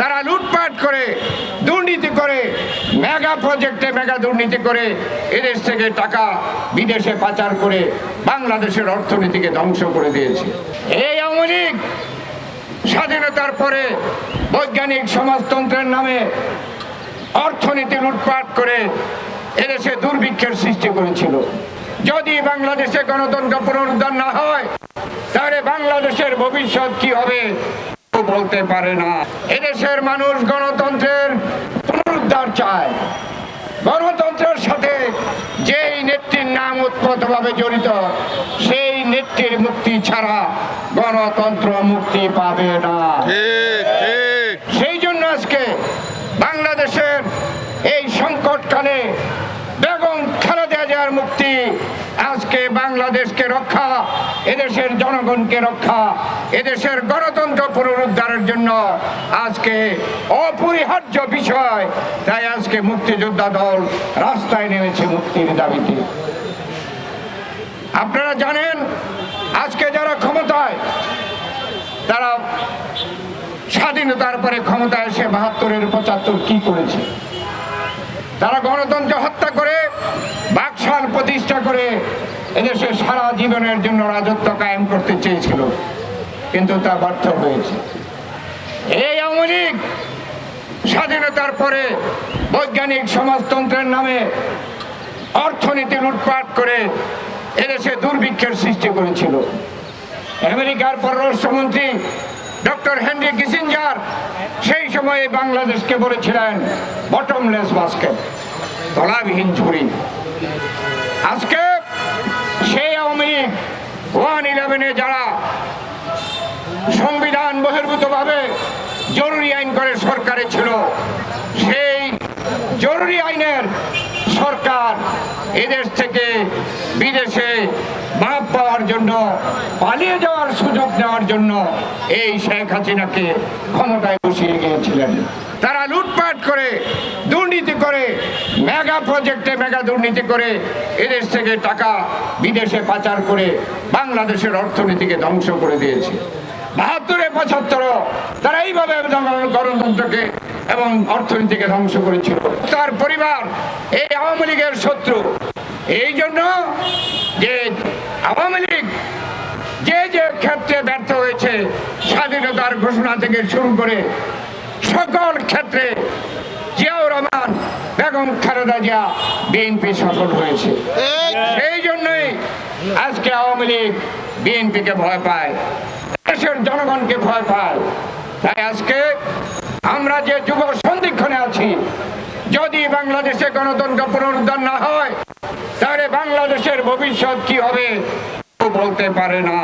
তারা লুটপাট করে, দুর্নীতি করে মেগা প্রজেক্টে মেগা দুর্নীতি করে, এদেশ থেকে টাকা বিদেশে পাচার করে বাংলাদেশের অর্থনীতিকে ধ্বংস করে দিয়েছে। এই আওয়ামী স্বাধীনতার পরে বৈজ্ঞানিক সমাজতন্ত্রের নামে অর্থনীতি লুটপাট করে এদেশে দুর্ভিক্ষের সৃষ্টি করেছিল। যদি বাংলাদেশে গণতন্ত্র পুনরুদ্ধার না হয়, তাহলে বাংলাদেশের ভবিষ্যৎ কি হবে? বলতে পারে না। এদেশের মানুষ গণতন্ত্রের পুনরুদ্ধার চায়। গণতন্ত্রের সাথে যেই নেত্রীর নাম উৎপতভাবে জড়িত সেই নেত্রীর মুক্তি ছাড়া গণতন্ত্র মুক্তি পাবে না। সেই জন্য আজকে বাংলাদেশের এই সংকটকালে বেগম খালেদা জিয়ার মুক্তি আজকে বাংলাদেশকে রক্ষা, এদেশের জনগণকে রক্ষা, এদেশের গণতন্ত্র পুনরুদ্ধারের জন্য আজকে অপরিহার্য বিষয়। তাই আজকে মুক্তিযোদ্ধা দল রাস্তায় নেমেছে মুক্তির দাবিতে। আপনারা জানেন, আজকে যারা ক্ষমতায়, তারা স্বাধীনতার পরে ক্ষমতায় এসে বাহাত্তরের পঁচাত্তর কি করেছে? তারা গণতন্ত্র হত্যা করে, বাকশাল প্রতিষ্ঠা করে এদেশে সারা জীবনের জন্য রাজত্ব কায়েম করতে চেয়েছিল, কিন্তু তা ব্যর্থ হয়েছে। এই আওয়ামী স্বাধীনতার পরে বৈজ্ঞানিক সমাজতন্ত্রের নামে অর্থনীতি লুটপাট করে এদেশে দুর্ভিক্ষের সৃষ্টি করেছিল। আমেরিকার পররাষ্ট্রমন্ত্রী ডক্টর হেনরি কিসিঞ্জার সেই সময়ে বাংলাদেশকে বলেছিলেন বটমলেস বাস্কেট তলাবিহীন ঝুড়ি। আজকে ওয়ান যারা সংবিধান বহির্ভূতভাবে জরুরি আইন করে সরকারে ছিল, সেই জরুরি আইনের সরকার এদেশ থেকে বিদেশে মাপ পাওয়ার জন্য, পালিয়ে যাওয়ার সুযোগ নেওয়ার জন্য এই শেখ হাসিনাকে ক্ষমতায় বসিয়ে গিয়েছিলেন। তারা লুটপাট করে, দুর্নীতি করে মেগা প্রজেক্টে মেগা দুর্নীতি করে এদেশ থেকে টাকা বিদেশে পাচার করে বাংলাদেশের অর্থনীতিকে ধ্বংস করে দিয়েছে। বাহাত্তরে, পঁচাত্তর, তারা এইভাবে গণতন্ত্রকে এবং অর্থনীতিকে ধ্বংস করেছিল। তার পরিবার, এই আওয়ামী লীগের শত্রু। এই জন্য যে আওয়ামী লীগ যে যে ক্ষেত্রে ব্যর্থ হয়েছে, স্বাধীনতার ঘোষণা থেকে শুরু করে সকল ক্ষেত্রে বেগম খালেদা জিয়া বিএনপি সফল হয়েছে। সেই জন্যই আজকে আওয়ামী লীগ বিএনপিকে ভয় পায় দেশের জনগণকে ভয় পায়। তাই আজকে আমরা যে যুব সন্ধিক্ষণে আছি যদি বাংলাদেশে গণতন্ত্র পুনরুদ্ধার না হয় তাহলে বাংলাদেশের ভবিষ্যৎ কি হবে বলতে পারে না।